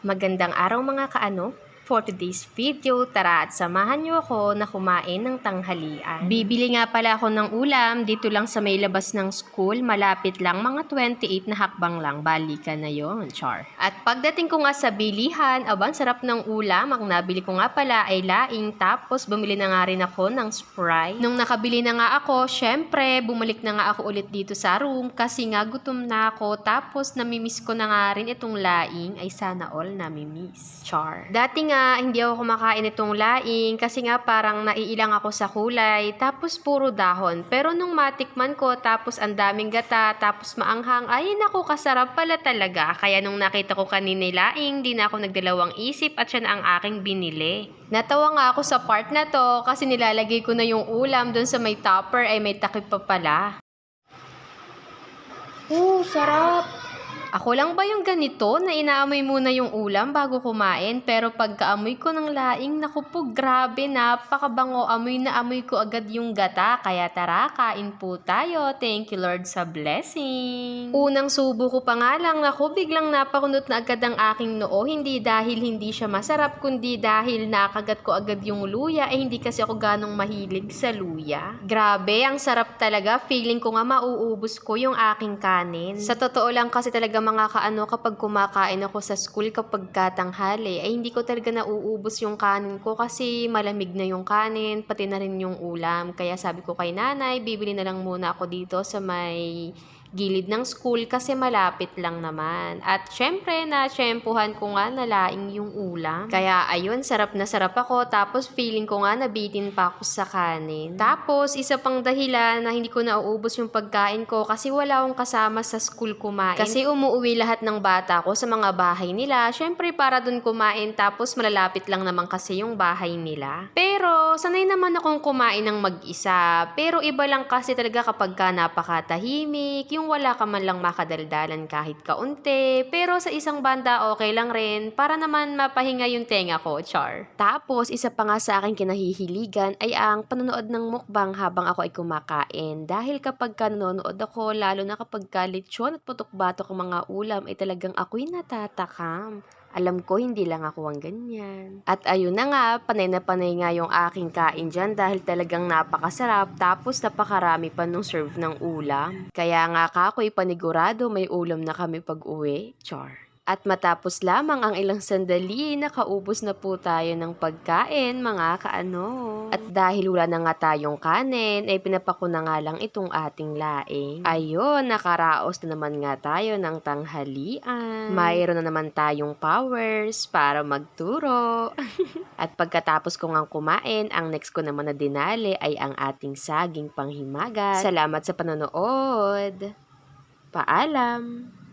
Magandang araw mga kaano. For today's video, tara at samahan niyo ako na kumain ng tanghalian. Bibili nga pala ako ng ulam dito lang sa may labas ng school. Malapit lang, mga 28 na hakbang lang. Balikan na yon char. At pagdating ko nga sa bilihan, aban sarap ng ulam. Ang nabili ko nga pala ay laing. Tapos bumili na nga rin ako ng Sprite. Nung nakabili na nga ako, syempre, bumalik na nga ako ulit dito sa room kasi nga gutom na ako. Tapos namimiss ko na nga rin itong laing ay sana all namimiss. Char. Dati nga, hindi ako kumakain itong laing kasi nga parang naiilang ako sa kulay. Tapos puro dahon. Pero nung matikman ko, tapos ang daming gata, tapos maanghang, ay naku, kasarap pala talaga. Kaya nung nakita ko kanina laing, di na ako nagdalawang isip at siya na ang aking binili. Natawa nga ako sa part na to kasi nilalagay ko na yung ulam doon sa may topper ay may takip pa pala. Oo, sarap! Ako lang ba yung ganito na inaamoy muna yung ulam bago kumain pero pagkaamoy ko ng laing, naku po grabe napakabango amoy na amoy ko agad yung gata kaya tara kain po tayo. Thank you Lord sa blessing. Unang subo ko pa nga lang naku biglang napakunot na agad ang aking noo hindi dahil hindi siya masarap kundi dahil nakagat ko agad yung luya eh hindi kasi ako ganong mahilig sa luya. Grabe ang sarap talaga feeling ko nga mauubos ko yung aking kanin. Sa totoo lang kasi talaga mga kaano kapag kumakain ako sa school kapag katanghali ay hindi ko talaga nauubos yung kanin ko kasi malamig na yung kanin pati na rin yung ulam. Kaya sabi ko kay nanay, bibili na lang muna ako dito sa may gilid ng school kasi malapit lang naman. At syempre, na-syempuhan ko nga na laing yung ulam. Kaya ayun, sarap na sarap ako. Tapos feeling ko nga nabitin pa ako sa kanin. Tapos, isa pang dahilan na hindi ko nauubos yung pagkain ko kasi wala akong kasama sa school kumain. Kasi umuwi lahat ng bata ko sa mga bahay nila. Syempre, para dun kumain. Tapos, malalapit lang naman kasi yung bahay nila. Pero, sanay naman akong kumain ng mag-isa. Pero, iba lang kasi talaga kapag ka napakatahimik, yung wala ka man lang makadaldalan kahit kaunti. Pero sa isang banda, okay lang rin para naman mapahinga yung tenga ko, char. Tapos, isa pa nga sa akin kinahihiligan ay ang panonood ng mukbang habang ako ay kumakain. Dahil kapag ka nanonood ako, lalo na kapag ka lechon at putok-batok mga ulam, ay talagang ako'y natatakam. Alam ko, hindi lang ako ang ganyan. At ayun na nga, panay na panay nga yung aking kain dyan dahil talagang napakasarap tapos napakarami pa nung serve ng ulam. Kaya nga ka ako'y panigurado may ulam na kami pag uwi. Char. At matapos lamang ang ilang sandali, nakaubos na po tayo ng pagkain, mga kaano. At dahil wala na nga tayong kanin, ay pinapako na nga lang itong ating laing. Ayun, nakaraos na naman nga tayo ng tanghalian. Mayroon na naman tayong powers para magturo. At pagkatapos ko nga kumain, ang next ko naman na dinali ay ang ating saging panghimagas. Salamat sa panonood. Paalam!